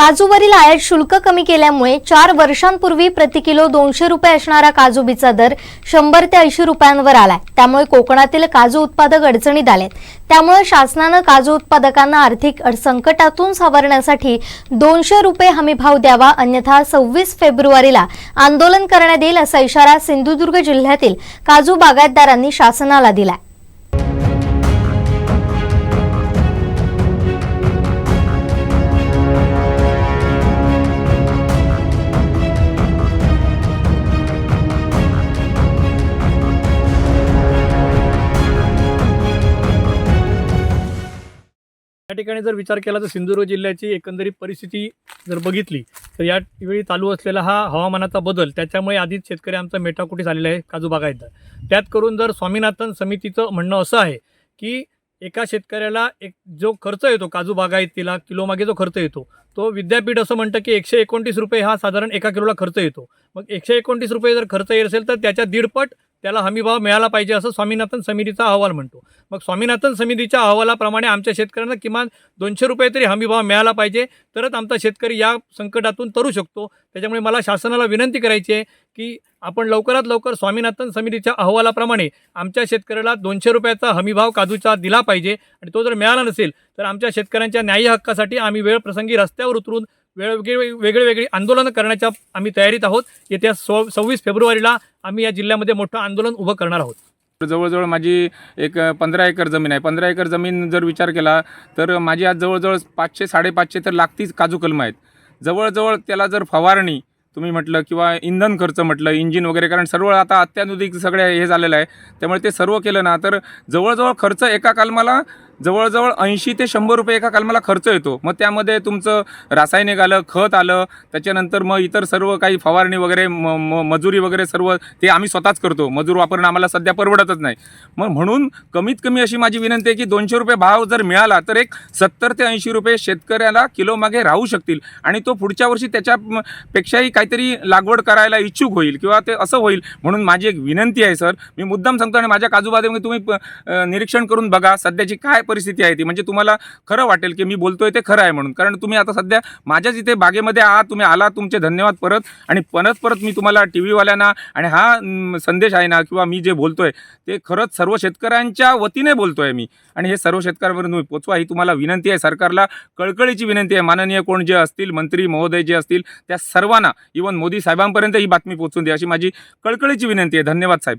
काजूवरील आयात शुल्क कमी केल्यामुळे चार वर्षांपूर्वी प्रति किलो दोनशे रुपये असणारा काजूबीचा दर शंभर ते ऐंशी रुपयांवर आलाय. त्यामुळे कोकणातील काजू उत्पादक अडचणीत आलेत. त्यामुळे शासनानं काजू उत्पादकांना आर्थिक अड- संकटातून सावरण्यासाठी दोनशे रुपये हमीभाव द्यावा अन्यथा सव्वीस फेब्रुवारीला आंदोलन करण्यात येईल असा इशारा सिंधुदुर्ग जिल्ह्यातील काजू बागायतदारांनी शासनाला दिलाय. ठिकाणी जर विचार केला तर सिंधुदुर्ग जिल्ह्याची एकंदरीत परिस्थिती जर बघितली तर यावेळी चालू असलेला हा हवामानाचा बदल त्याच्यामुळे आधीच शेतकरी आमचा मेटाकुटी झालेला आहे काजू बागायतदार त्यात करून जर स्वामीनाथन समितीचं म्हणणं असं आहे की एका शेतकऱ्याला एक जो खर्च येतो काजू बागायतीला किलोमागे जो खर्च येतो तो विद्यापीठ असं म्हणतं की एकशे एकोणतीस रुपये हा साधारण एका किलोला खर्च येतो. मग एकशे एकोणतीस रुपये जर खर्च येत असेल तर त्याच्या दीडपट त्याला हमीभाव मिळाला पाहिजे असं स्वामीनाथन समितीचा अहवाल म्हणतो. मग स्वामीनाथन समितीच्या अहवालाप्रमाणे आमच्या शेतकऱ्यांना किमान दोनशे रुपये तरी हमीभाव मिळाला पाहिजे. तरच आमचा शेतकरी या संकटातून तरू शकतो. त्याच्यामुळे मला शासनाला विनंती करायची आहे की आपण लवकरात लवकर स्वामीनाथन समितीच्या अहवालाप्रमाणे आमच्या शेतकऱ्याला दोनशे रुपयाचा हमीभाव काजूचा दिला पाहिजे. आणि तो जर मिळाला नसेल तर आमच्या शेतकऱ्यांच्या न्याय्य हक्कासाठी आम्ही वेळ प्रसंगी रस्त्यावर उतरून वेगळे वेगळे वेगळी आंदोलनं करण्याच्या आम्ही तयारीत आहोत. येत्या सो सव्वीस फेब्रुवारीला आम्ही या जिल्ह्यामध्ये मोठं आंदोलन उभं करणार आहोत. जवळजवळ माझी एक पंधरा एकर जमीन आहे. पंधरा एकर जमीन जर विचार केला तर माझी आज जवळजवळ पाचशे साडेपाचशे तर लागतीच काजू कलम आहेत. जवळजवळ त्याला जर फवारणी तुम्ही म्हटलं किंवा इंधन खर्च म्हटलं इंजिन वगैरे कारण सर्व आता अत्याधुनिक सगळे हे झालेलं आहे. त्यामुळे ते सर्व केलं ना तर जवळजवळ खर्च एका कलमाला जवळजवळ ऐंशी ते शंभर रुपये एका कलमाला खर्च येतो. मग त्यामध्ये तुमचं रासायनिक आलं खत आलं त्याच्यानंतर मग इतर सर्व काही फवारणी वगैरे म म मजुरी वगैरे सर्व ते आम्ही स्वतःच करतो. मजूर वापरणं आम्हाला सध्या परवडतच नाही. मग म्हणून कमीत कमी अशी माझी विनंती आहे की दोनशे रुपये भाव जर मिळाला तर एक सत्तर ते ऐंशी रुपये शेतकऱ्याला किलो मागे राहू शकतील. आणि तो पुढच्या वर्षी त्याच्यापेक्षाही काहीतरी लागवड करायला इच्छुक होईल किंवा ते असं होईल. म्हणून माझी एक विनंती आहे सर. मी मुद्दाम सांगतो आणि माझ्या काजूबाजूमध्ये तुम्ही निरीक्षण करून बघा. सध्याची काय परिस्थिती आहे ती. म्हणजे तुम्हाला खरं वाटेल की मी बोलतोय ते खरं आहे म्हणून. कारण तुम्ही आता सध्या माझ्याच इथे बागेमध्ये आहात तुम्ही आला तुमचे धन्यवाद परत. आणि परत परत मी तुम्हाला टी व्हीवाल्यांना आणि हा संदेश आहे ना किंवा मी जे बोलतोय ते खरंच सर्व शेतकऱ्यांच्या वतीने बोलतोय मी. आणि हे सर्व शेतकऱ्यांपर्यंत तुम्ही पोचवा ही तुम्हाला विनंती आहे. सरकारला कळकळीची विनंती आहे. माननीय कोण जे असतील मंत्री महोदय जे असतील त्या सर्वांना इवन मोदी साहेबांपर्यंत ही बातमी पोहोचून द्या अशी माझी कळकळीची विनंती आहे. धन्यवाद साहेब.